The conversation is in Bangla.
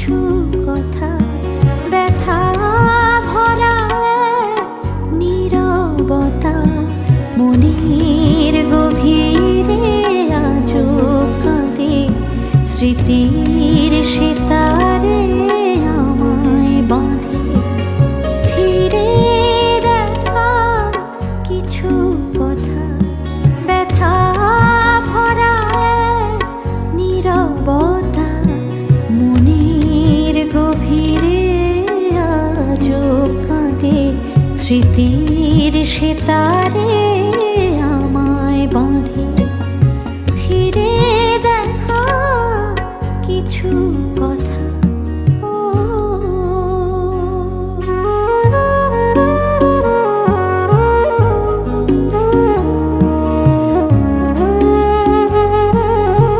কিছু কথা ব্যথা ভরা নীরবতা মনের গভীরে আজো কাঁদে স্মৃতির সেতা স্মৃতির সেতারে আমায় বাঁধে। ফিরে দেখা কিছু কথা।